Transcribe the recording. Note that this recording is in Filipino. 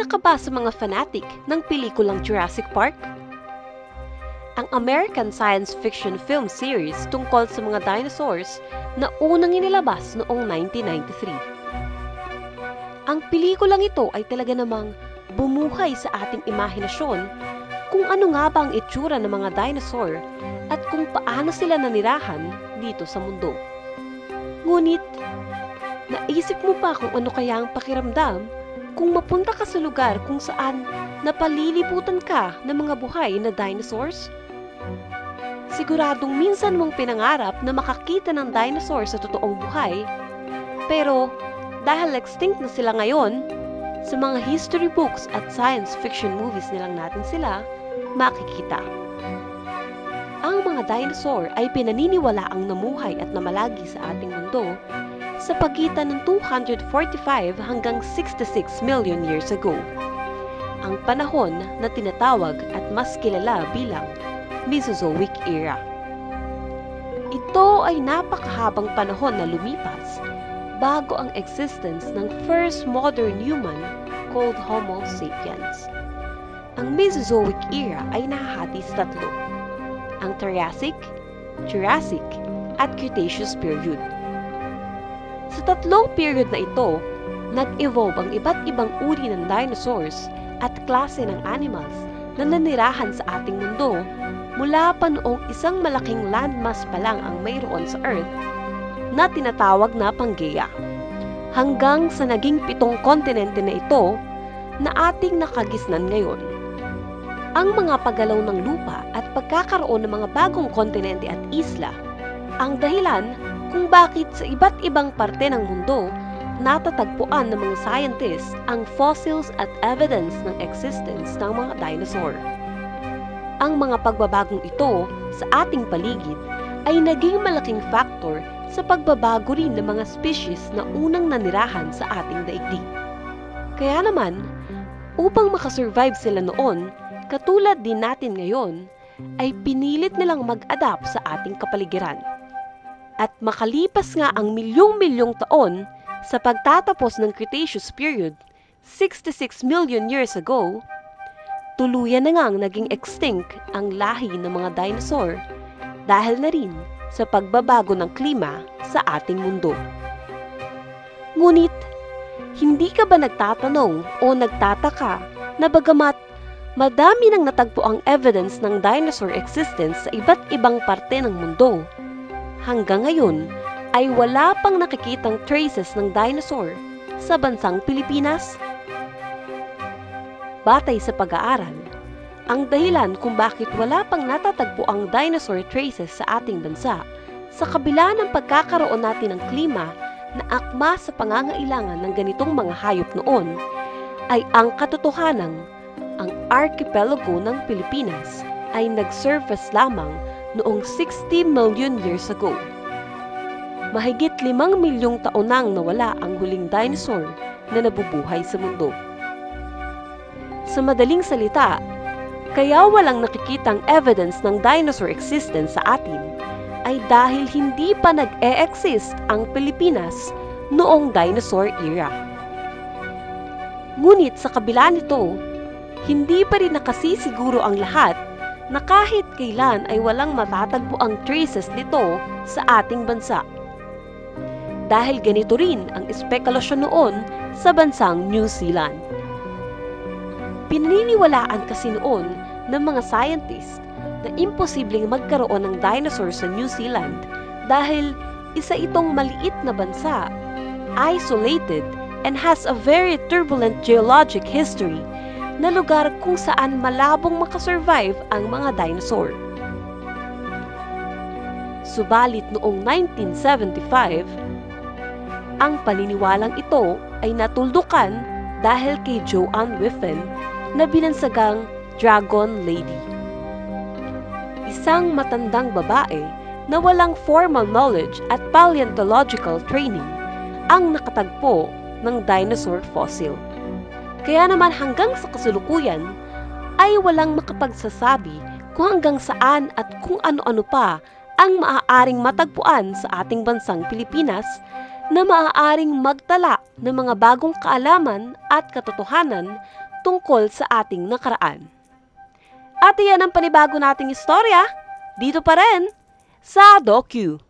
Isa ka ba sa mga fanatic ng pelikulang Jurassic Park? Ang American science fiction film series tungkol sa mga dinosaurs na unang inilabas noong 1993. Ang pelikulang ito ay talaga namang bumuhay sa ating imahinasyon kung ano nga ba ang itsura ng mga dinosaur at kung paano sila nanirahan dito sa mundo. Ngunit, naisip mo pa kung ano kaya ang pakiramdam kung mapunta ka sa lugar kung saan napalilibutan ka ng mga buhay na dinosaurs? Siguradong minsan mong pinangarap na makakita ng dinosaur sa totoong buhay, pero dahil extinct na sila ngayon, sa mga history books at science fiction movies nilang natin sila makikita. Ang mga dinosaur ay pinaniniwalaang namuhay at namalagi sa ating mundo sa pagitan ng 245 hanggang 66 million years ago. Ang panahon na tinatawag at mas kilala bilang Mesozoic era. Ito ay napakahabang panahon na lumipas bago ang existence ng first modern human called Homo sapiens. Ang Mesozoic era ay nahahati sa tatlo. Ang Triassic, Jurassic, at Cretaceous period. Sa tatlong period na ito, nag-evolve ang iba't ibang uri ng dinosaurs at klase ng animals na nanirahan sa ating mundo mula pa noong isang malaking landmass pa lang ang mayroon sa Earth na tinatawag na Pangaea hanggang sa naging pitong kontinente na ito na ating nakagisnan ngayon. Ang mga paggalaw ng lupa at pagkakaroon ng mga bagong kontinente at isla ang dahilan kung bakit sa iba't ibang parte ng mundo natatagpuan ng mga scientists ang fossils at evidence ng existence ng mga dinosaur. Ang mga pagbabagong ito sa ating paligid ay naging malaking factor sa pagbabago rin ng mga species na unang nanirahan sa ating daigdig. Kaya naman, upang makasurvive sila noon, katulad din natin ngayon, ay pinilit nilang mag-adapt sa ating kapaligiran. At makalipas nga ang milyong-milyong taon sa pagtatapos ng Cretaceous period, 66 million years ago, tuluyan na ngang naging extinct ang lahi ng mga dinosaur dahil na rin sa pagbabago ng klima sa ating mundo. Ngunit, hindi ka ba nagtatanong o nagtataka na bagamat madami nang natagpo ang evidence ng dinosaur existence sa iba't ibang parte ng mundo, hanggang ngayon ay wala pang nakikitang traces ng dinosaur sa bansang Pilipinas? Batay sa pag-aaral, ang dahilan kung bakit wala pang natatagpo ang dinosaur traces sa ating bansa sa kabila ng pagkakaroon natin ng klima na akma sa pangangailangan ng ganitong mga hayop noon ay ang katotohanan ang archipelago ng Pilipinas ay nag-surface lamang noong 60 million years ago. Mahigit limang milyong taon nang nawala ang huling dinosaur na nabubuhay sa mundo. Sa madaling salita, kaya walang nakikitang evidence ng dinosaur existence sa atin ay dahil hindi pa nag-e-exist ang Pilipinas noong dinosaur era. Ngunit sa kabila nito, hindi pa rin nakasisiguro ang lahat na kahit kailan ay walang matatagpo ang traces nito sa ating bansa. Dahil ganito rin ang espekulasyon noon sa bansang New Zealand. Pinaniniwalaan kasi noon ng mga scientists na imposibleng magkaroon ng dinosaur sa New Zealand dahil isa itong maliit na bansa, isolated, and has a very turbulent geologic history na lugar kung saan malabong makasurvive ang mga dinosaur. Subalit noong 1975, ang paniniwalang ito ay natuldukan dahil kay Joanne Whiffen na binansagang Dragon Lady. Isang matandang babae na walang formal knowledge at paleontological training ang nakatagpo ng dinosaur fossil. Kaya naman hanggang sa kasulukuyan ay walang makapagsasabi kung hanggang saan at kung ano-ano pa ang maaaring matagpuan sa ating bansang Pilipinas na maaaring magtala ng mga bagong kaalaman at katotohanan tungkol sa ating nakaraan. At iyan ang panibago nating istorya, dito pa rin, sa Docu.